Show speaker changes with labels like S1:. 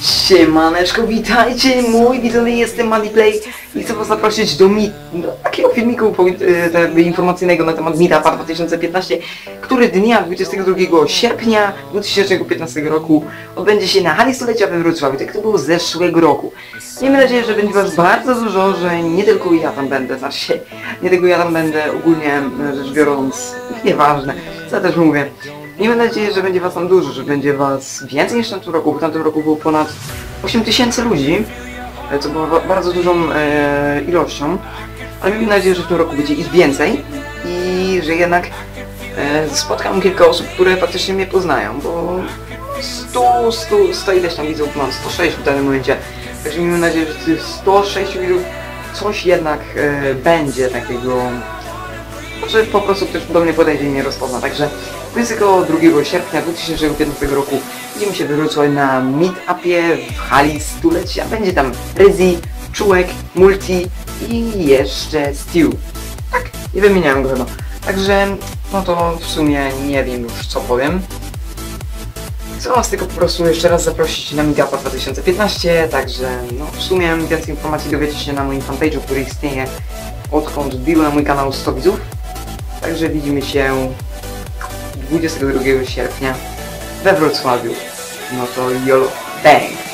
S1: Siemaneczko, witajcie, mój widzowie, jestem Mandyplay i chcę was zaprosić do, mi do takiego filmiku e, informacyjnego na temat Meetupa 2015, który dnia 22 sierpnia 2015 roku odbędzie się na hali stulecia we Wrocławiu, tak to było zeszłego roku. Miejmy nadzieję, że będzie was bardzo dużo, że nie tylko ja tam będę, znaczy nie tylko ja tam będę, ogólnie rzecz biorąc, nieważne, co ja też mówię. Miejmy nadzieję, że będzie was tam dużo, że będzie was więcej niż w tamtym roku, bo w tamtym roku było ponad 8 tysięcy ludzi, e, co było ba- bardzo dużą e, ilością, ale miejmy nadzieję, że w tym roku będzie ich więcej i że jednak e, spotkam kilka osób, które faktycznie mnie poznają, bo 100, 100, 100 ileś tam widzów mam, 106 w danym momencie, także miejmy nadzieję, że tych 106 widzów coś jednak e, będzie takiego że po prostu ktoś do mnie podejdzie i nie rozpozna. Także 22 sierpnia 2015 roku widzimy się Wrocławiu na meetupie w hali stulecia. Będzie tam Ryzi, Czułek, Multi i jeszcze Stew. Tak, nie wymieniałem go chyba. Także, no to w sumie nie wiem już co powiem. Chcę Was tylko po prostu jeszcze raz zaprosić na Meetupa 2015, także no w sumie więcej informacji dowiecie się na moim fanpage'u, który istnieje odkąd wbił na mój kanał 100 widzów. Także widzimy się 22 sierpnia we Wrocławiu. No to YOLO. Bang!